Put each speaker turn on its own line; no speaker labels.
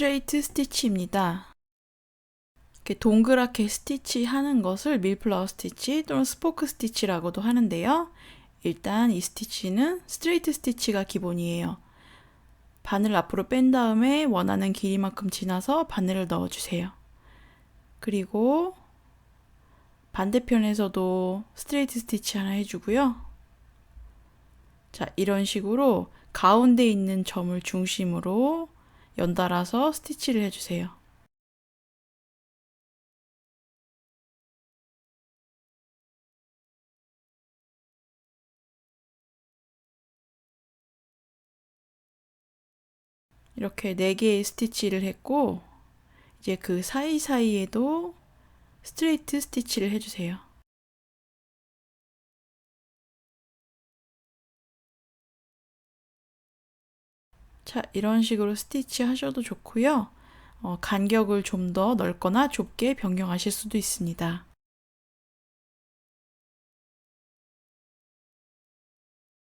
스트레이트 스티치입니다. 이렇게 동그랗게 스티치 하는 것을 밀플라워 스티치 또는 스포크 스티치라고도 하는데요. 일단 이 스티치는 스트레이트 스티치가 기본이에요. 바늘 앞으로 뺀 다음에 원하는 길이만큼 지나서 바늘을 넣어주세요. 그리고 반대편에서도 스트레이트 스티치 하나 해주고요. 자, 이런 식으로 가운데 있는 점을 중심으로 연달아서 스티치를 해주세요. 이렇게 4개의 스티치를 했고, 이제 그 사이사이에도 스트레이트 스티치를 해주세요. 자, 이런 식으로 스티치 하셔도 좋고요. 어, 간격을 좀 더 넓거나 좁게 변경하실 수도 있습니다.